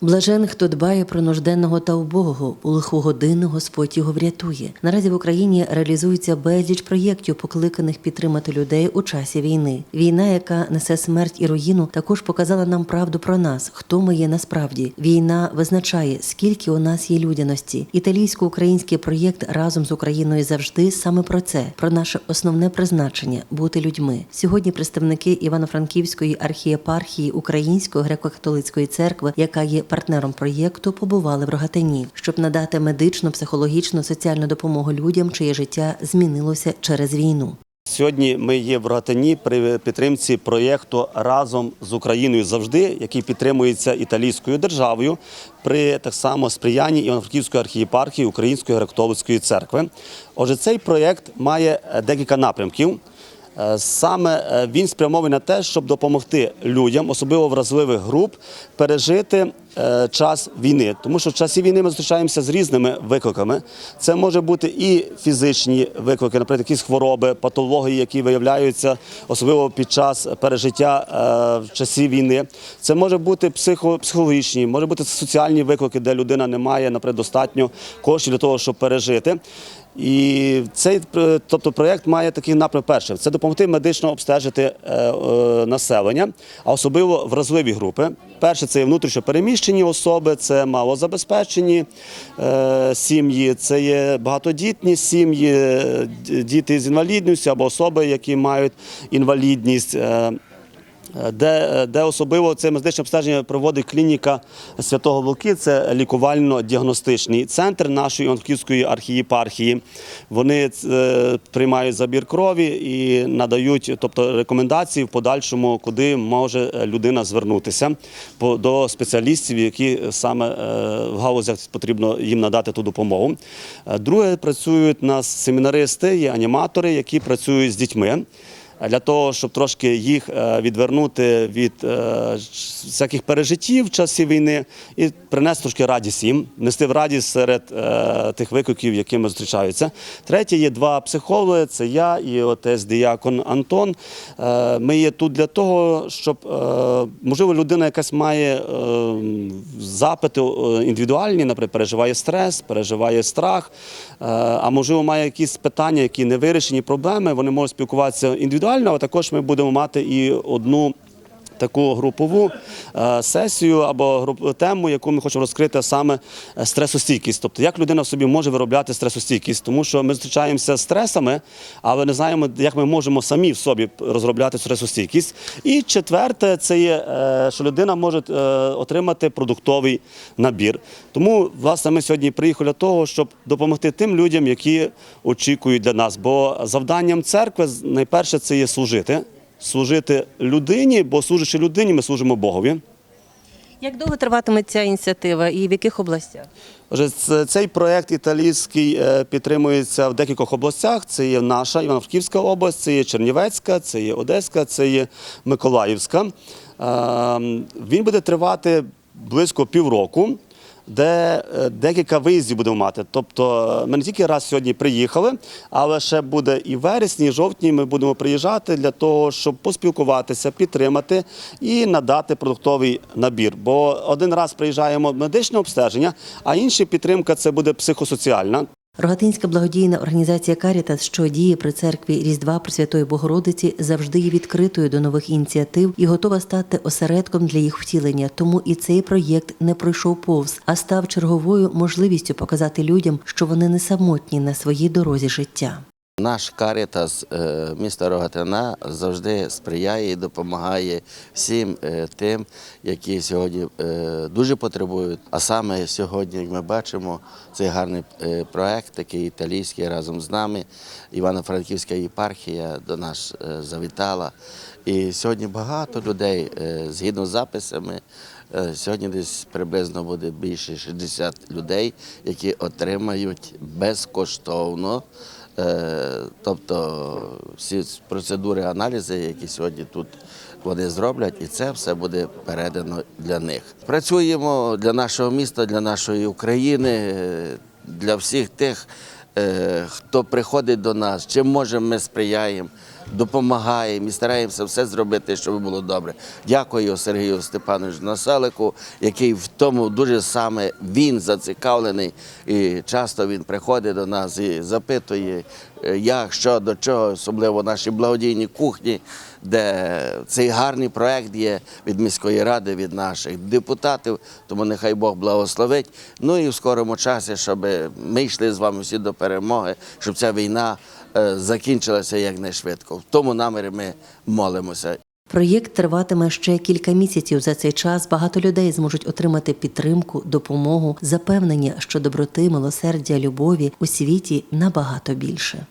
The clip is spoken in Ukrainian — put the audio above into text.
Блажен, хто дбає про нужденного та убогого, у лиху годину Господь його врятує. Наразі в Україні реалізується безліч проєктів, покликаних підтримати людей у часі війни. Війна, яка несе смерть і руїну, також показала нам правду про нас, хто ми є насправді. Війна визначає, скільки у нас є людяності. Італійсько-український проєкт разом з Україною завжди саме про це, про наше основне призначення бути людьми. Сьогодні представники Івано-Франківської архієпархії Української греко-католицької церкви, яка є партнером проєкту, побували в Рогатині, щоб надати медичну, психологічну, соціальну допомогу людям, чиє життя змінилося через війну. Сьогодні ми є в Рогатині при підтримці проєкту разом з Україною завжди, який підтримується італійською державою при так само сприянні Івано-Франківської архієпархії Української греко-католицької церкви. Отже, цей проєкт має е, декілька напрямків. Е, Саме е, він спрямований на те, щоб допомогти людям, особливо вразливих груп, пережити час війни. Тому що в часі війни ми зустрічаємося з різними викликами. Це може бути і фізичні виклики, наприклад, якісь хвороби, патології, які виявляються, особливо під час пережиття е, в часі війни. Це може бути психо, психологічні, може бути соціальні виклики, де людина не має, наприклад, достатньо коштів для того, щоб пережити. І цей е, тобто проєкт має такий напрям. Перше це допомогти медично обстежити е, е, населення, а особливо вразливі групи. Перше це внутрішньо переміщені особи, це малозабезпечені сім'ї, це є багатодітні сім'ї, діти з інвалідністю або особи, які мають інвалідність. Де, де особливо це медичне обстеження проводить клініка Святого Луки, це лікувально-діагностичний центр нашої Івано-Франківської архієпархії. Вони е, приймають забір крові і надають тобто, рекомендації в подальшому, куди може людина звернутися по- до спеціалістів, які саме е, в галузях потрібно їм надати ту допомогу. Е, Друге, працюють нас семінаристи, є аніматори, які працюють з дітьми для того, щоб трошки їх е, відвернути від е, всяких пережиттів в часі війни і принести трошки радість їм, нести в радість серед е, тих викликів, якими зустрічаються. Третє є два психологи: це я і отець Діякон Антон. Ми є тут для того, щоб можливо людина якась має запити індивідуальні, наприклад, переживає стрес, переживає страх, а можливо має якісь питання, які не вирішені проблеми. Вони можуть спілкуватися індивідуально, а також ми будемо мати і одну. Таку групову е, сесію або тему, яку ми хочемо розкрити саме е, стресостійкість. Тобто, як людина в собі може виробляти стресостійкість, тому що ми зустрічаємося з стресами, але не знаємо, як ми можемо самі в собі розробляти стресостійкість. І четверте, це є, е, що людина може отримати продуктовий набір. Тому, власне, ми сьогодні приїхали для того, щоб допомогти тим людям, які очікують для нас. Бо завданням церкви найперше це є служити. Служити людині, бо служачи людині, ми служимо Богові. Як довго триватиме ця ініціатива і в яких областях? Отже, цей проект італійський е, підтримується в декількох областях. Це є наша Івано-Франківська область, це є Чернівецька, це є Одеська, це є Миколаївська. Е, Він буде тривати близько півроку. Де е, декілька виїздів будемо мати. Тобто е, ми не тільки раз сьогодні приїхали, але ще буде і вересні, і жовтні ми будемо приїжджати для того, щоб поспілкуватися, підтримати і надати продуктовий набір. Бо один раз приїжджаємо медичне обстеження, а інша підтримка це буде психосоціальна. Рогатинська благодійна організація Карітас, що діє при церкві Різдва Пресвятої Богородиці, завжди є відкритою до нових ініціатив і готова стати осередком для їх втілення. Тому і цей проєкт не пройшов повз, а став черговою можливістю показати людям, що вони не самотні на своїй дорозі життя. Наш карітас е, міста Рогатина завжди сприяє і допомагає всім е, тим, які сьогодні е, дуже потребують. А саме сьогодні, як ми бачимо, цей гарний проект, такий італійський разом з нами. Івано-Франківська єпархія до нас завітала. І сьогодні багато людей, згідно з записами, сьогодні десь приблизно буде більше 60 людей, які отримають безкоштовно. Е, Тобто всі процедури, аналізи, які сьогодні тут вони зроблять, і це все буде передано для них. Працюємо для нашого міста, для нашої України, е, для всіх тих, е, хто приходить до нас, чим можемо, ми сприяємо. Допомагаємо і стараємося все зробити, щоб було добре. Дякую Сергію Степановичу Населику, який в тому дуже саме він зацікавлений. І часто він приходить до нас і запитує, е, як, що, до чого, особливо наші благодійні кухні, де цей гарний проект є від міської ради, від наших депутатів. Тому нехай Бог благословить. Ну і в скорому часі, щоб ми йшли з вами всі до перемоги, щоб ця війна закінчилася якнайшвидко. В тому намірі ми молимося. Проєкт триватиме ще кілька місяців. За цей час багато людей зможуть отримати підтримку, допомогу, запевнення, що доброти, милосердя, любові у світі набагато більше.